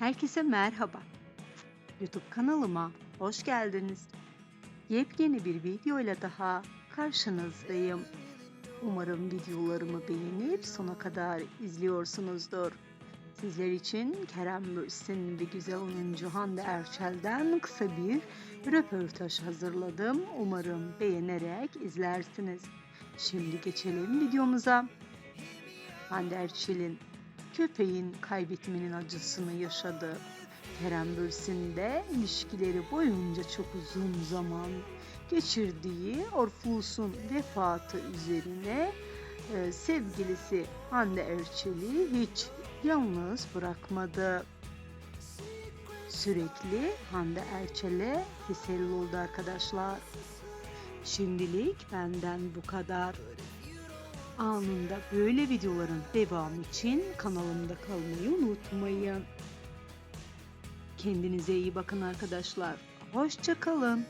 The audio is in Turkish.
Herkese merhaba. YouTube kanalıma hoş geldiniz. Yepyeni bir video ile daha karşınızdayım. Umarım videolarımı beğenip sona kadar izliyorsunuzdur. Sizler için Kerem Bürsin ve güzel oyuncu Hande Erçel'den kısa bir röportaj hazırladım. Umarım beğenerek izlersiniz. Şimdi geçelim videomuza. Hande Erçel'in köpeğin kaybetmenin acısını yaşadı. Kerem Bürsin de ilişkileri boyunca çok uzun zaman geçirdiği Orfus'un vefatı üzerine e, sevgilisi Hande Erçel'i hiç yalnız bırakmadı. Sürekli Hande Erçel'e teselli oldu arkadaşlar. Şimdilik benden bu kadar. Anında böyle videoların devamı için kanalımda kalmayı unutmayın. Kendinize iyi bakın arkadaşlar. Hoşça kalın.